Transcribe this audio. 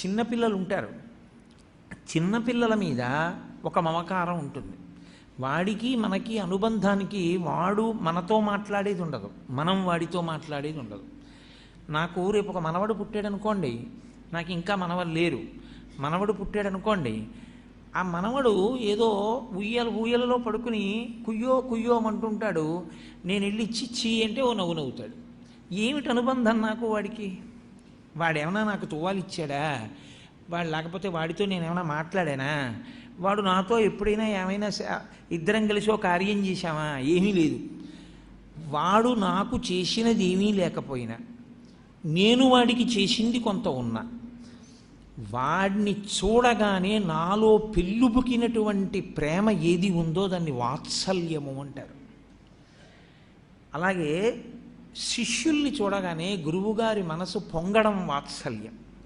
చిన్నపిల్లలు ఉంటారు. చిన్నపిల్లల మీద ఒక మమకారం ఉంటుంది. వాడికి మనకి అనుబంధానికి వాడు మనతో మాట్లాడేది ఉండదు. మనం వాడితో మాట్లాడేది ఉండదు. నాకు రేపు ఒక మనవడు పుట్టాడు అనుకోండి నాకు ఇంకా మనవలు లేరు. మనవడు పుట్టాడు అనుకోండి ఆ మనవడు ఏదో ఉయ్యల ఉయ్యలలో పడుకుని కుయ్యో కుయ్యో అంటుంటాడు నేను వెళ్ళి ఇచ్చి చీ అంటే ఓ నవ్వు నవ్వుతాడు. ఏమిటి అనుబంధం నాకు వాడికి? వాడేమన్నా నాకు తువ్వాలు ఇచ్చాడా? వాడు లేకపోతే వాడితో నేనేమైనా మాట్లాడానా? వాడు నాతో ఎప్పుడైనా ఏమైనా ఇద్దరం కలిసి ఒక కార్యం చేశామా? ఏమీ లేదు. వాడు నాకు చేసినది ఏమీ లేకపోయినా నేను వాడికి చేసింది కొంత ఉన్నా. వాడిని చూడగానే నాలో పెళ్ళుబుకినటువంటి ప్రేమ ఏది ఉందో దాన్ని వాత్సల్యము అంటారు. అలాగే శిష్యుల్ని చూడగానే గురువుగారి మనసు పొంగడం వాత్సల్యం.